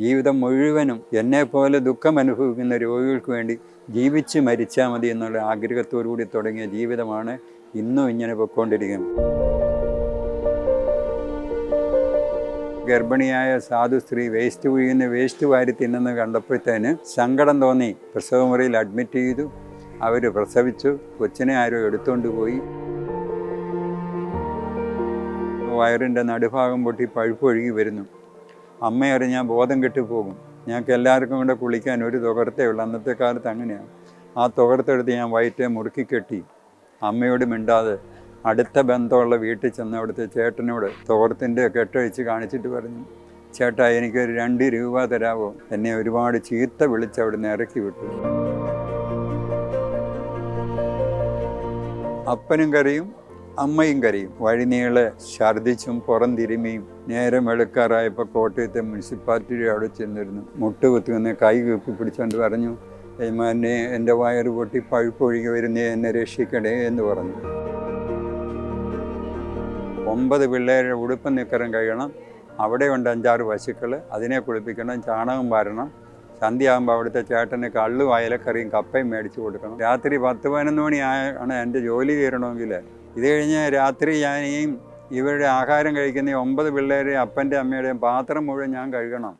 ജീവിതം മുഴുവനും എന്നെപ്പോലെ ദുഃഖം അനുഭവിക്കുന്ന രോഗികൾക്ക് വേണ്ടി ജീവിച്ച് മരിച്ചാൽ മതി എന്നുള്ള ആഗ്രഹത്തോടുകൂടി തുടങ്ങിയ ജീവിതമാണ് ഇന്നും ഇങ്ങനെ പൊയ്ക്കൊണ്ടിരിക്കുന്നത്. ഗർഭിണിയായ സാധു സ്ത്രീ വേസ്റ്റ് കുഴിയുന്ന വേസ്റ്റ് വാരി തിന്നുന്നത് കണ്ടപ്പോഴത്തേന് സങ്കടം തോന്നി. പ്രസവമുറിയിൽ അഡ്മിറ്റ് ചെയ്തു. അവർ പ്രസവിച്ചു. കൊച്ചിനെ ആരോ എടുത്തുകൊണ്ട് പോയി. വയറിന്റെ നടുഭാഗം പൊട്ടി പഴുപ്പൊഴുകി വരുന്നു. അമ്മ ഞാൻ ബോധം കെട്ടിപ്പോകും പോകും. ഞങ്ങൾക്ക് എല്ലാവർക്കും കൂടെ കുളിക്കാൻ ഒരു തുകർത്തേ ഉള്ളൂ. അന്നത്തെ കാലത്ത് അങ്ങനെയാണ് ആ തുകർത്തെടുത്ത് ഞാൻ വയറ്റെ മുറുക്കി കെട്ടി. അമ്മയോട് മിണ്ടാതെ അടുത്ത ബന്ധമുള്ള വീട്ടിൽ ചെന്ന അവിടുത്തെ ചേട്ടനോട് തുകർത്തിന്റെ കെട്ടഴിച്ച് കാണിച്ചിട്ട് പറഞ്ഞു ചേട്ടാ എനിക്കൊരു രണ്ട് രൂപ തരാവോ? എന്നെ ഒരുപാട് ചീത്ത വിളിച്ച് അവിടുന്ന് ഇറക്കി വിട്ടു. അപ്പനും കരയും അമ്മയും കരയും. വഴിനീളെ ഛർദിച്ചും പുറം തിരുമിയും നേരം വെളുക്കാറായപ്പോൾ കോട്ടയത്തെ മുനിസിപ്പാലിറ്റി അവിടെ ചെന്നിരുന്നു. മുട്ടുകുത്തുന്ന കൈ കൂപ്പി പിടിച്ചുകൊണ്ട് പറഞ്ഞു യജമാനെ എന്റെ വയറ് പൊട്ടി പഴുപ്പൊഴുകി വരുന്നേ എന്നെ രക്ഷിക്കണേ എന്ന് പറഞ്ഞു. ഒമ്പത് പിള്ളേരുടെ ഉടുപ്പ് നിക്കരം കഴിയണം അവിടെ ഉണ്ട് അഞ്ചാറ് പശുക്കൾ അതിനെ കുളിപ്പിക്കണം ചാണകം വാരണം. സന്ധ്യയാകുമ്പോൾ അവിടുത്തെ ചേട്ടന് കള്ളും അയലക്കറിയും കപ്പയും മേടിച്ചു കൊടുക്കണം. രാത്രി പത്ത് പതിനൊന്ന് മണി ആണ് എന്റെ ജോലി തീരണമെങ്കിൽ ഇത് കഴിഞ്ഞ് രാത്രി ഞാൻ ഇവരുടെ ആഹാരം കഴിക്കുന്ന ഒമ്പത് പിള്ളേരെയും അപ്പന്റെ അമ്മയുടെയും പാത്രം മുഴുവൻ ഞാൻ കഴുകണം.